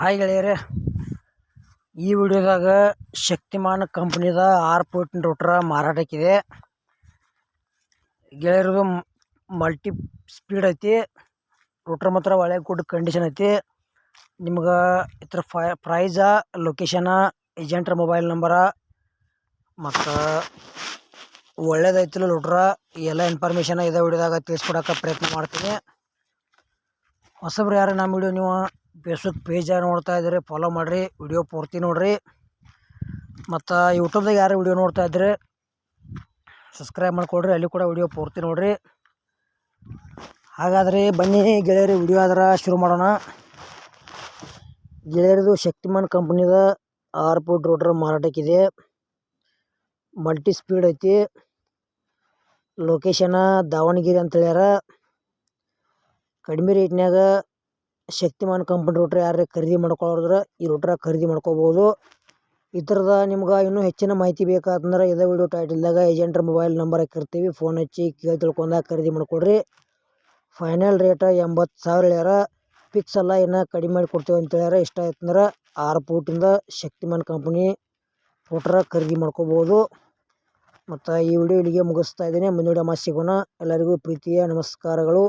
Hi ಗೆಳೆಯರೇ. ಈ ವಿಡಿಯೋದಾಗ ಶಕ್ತಿಮಾನ್ ಕಂಪ್ನಿದ ಆರು ಫೂಟಿನ ರೋಟ್ರ ಮಾರಾಟಕ್ಕಿದೆ. ಗೆಳೆಯರದು ಮಲ್ಟಿ ಸ್ಪೀಡ್ ಐತಿ. ರೋಟ್ರ್ ಮಾತ್ರ ಒಳ್ಳೆ ಗುಡ್ ಕಂಡೀಷನ್ ಐತಿ. ನಿಮ್ಗೆ ಇದ್ರ ಫೈ ಪ್ರೈಸ ಲೊಕೇಶನ ಏಜೆಂಟ್ರ ಮೊಬೈಲ್ ನಂಬರ ಮತ್ತು ಒಳ್ಳೇದೈತಿಲ್ಲ ನೋಡ್ರ ಎಲ್ಲ ಇನ್ಫಾರ್ಮೇಷನ್ ಇದೆ ವಿಡಿಯೋದಾಗ ತಿಳಿಸ್ಕೊಡೋಕೆ ಪ್ರಯತ್ನ ಮಾಡ್ತೀನಿ. ಹೊಸಬ್ರು ಯಾರು ನಮ್ಮ ವಿಡಿಯೋ ನೀವು ಫೇಸ್ಬುಕ್ ಪೇಜ ನೋಡ್ತಾ ಇದ್ದೀರಿ ಫಾಲೋ ಮಾಡಿರಿ, ವಿಡಿಯೋ ಪೂರ್ತಿ ನೋಡಿರಿ. ಮತ್ತು ಯೂಟ್ಯೂಬ್ದಾಗ ಯಾರು ವಿಡಿಯೋ ನೋಡ್ತಾ ಇದ್ರಿ ಸಬ್ಸ್ಕ್ರೈಬ್ ಮಾಡ್ಕೊಳ್ರಿ ಅಲ್ಲಿ ಕೂಡ ವಿಡಿಯೋ ಪೂರ್ತಿ ನೋಡಿರಿ. ಹಾಗಾದರೆ ಬನ್ನಿ ಗೆಳೆಯರಿ, ವಿಡಿಯೋ ಆದ್ರೆ ಶುರು ಮಾಡೋಣ. ಗೆಳೆಯರದು ಶಕ್ತಿಮಾನ್ ಕಂಪ್ನಿದ ಆರ್ ಫುಟ್ ರೋಟ್ರ್ ಮಾರಾಟಕ್ಕಿದೆ. ಮಲ್ಟಿ ಸ್ಪೀಡ್ ಐತಿ. ಲೊಕೇಶನ ದಾವಣಗೆರೆ ಅಂತ ಹೇಳ್ಯಾರ. ಕಡಿಮೆ ರೇಟ್ನ್ಯಾಗ ಶಕ್ತಿಮಾನ್ ಕಂಪನಿ ರೋಟ್ರ್ ಯಾರೇ ಖರೀದಿ ಮಾಡ್ಕೊಳ್ಳೋದ್ರ ಈ ರೋಟ್ರ ಖರೀದಿ ಮಾಡ್ಕೋಬೋದು. ಇದ್ರದ ನಿಮ್ಗೆ ಇನ್ನೂ ಹೆಚ್ಚಿನ ಮಾಹಿತಿ ಬೇಕಾತಂದ್ರೆ ಇದೇ ವಿಡಿಯೋ ಟೈಟಲ್ದಾಗ ಏಜೆಂಟ್ರ ಮೊಬೈಲ್ ನಂಬರ್ ಹಾಕಿರ್ತೀವಿ. ಫೋನ್ ಹಚ್ಚಿ ಕೇಳಿ ತಿಳ್ಕೊಂಡಾಗ ಖರೀದಿ ಮಾಡಿಕೊಡ್ರಿ. ಫೈನಲ್ ರೇಟ ಎಂಬತ್ತು ಸಾವಿರ ಹೇಳ್ಯಾರ. ಫಿಕ್ಸ್ ಅಲ್ಲ, ಇನ್ನು ಕಡಿಮೆ ಮಾಡಿ ಕೊಡ್ತೇವೆ ಅಂತ ಹೇಳ್ಯಾರ. ಇಷ್ಟ ಆಯ್ತಂದ್ರೆ ಆರು ಪೂಟಿಂದ ಶಕ್ತಿಮಾನ್ ಕಂಪ್ನಿ ರೋಟ್ರ ಖರೀದಿ ಮಾಡ್ಕೋಬೋದು. ಮತ್ತು ಈ ವಿಡಿಯೋ ಇಲ್ಲಿಗೆ ಮುಗಿಸ್ತಾ ಇದ್ದೀನಿ. ಮುಂದಿನ ವಿಡಿಯೋ ಎಲ್ಲರಿಗೂ ಪ್ರೀತಿಯ ನಮಸ್ಕಾರಗಳು.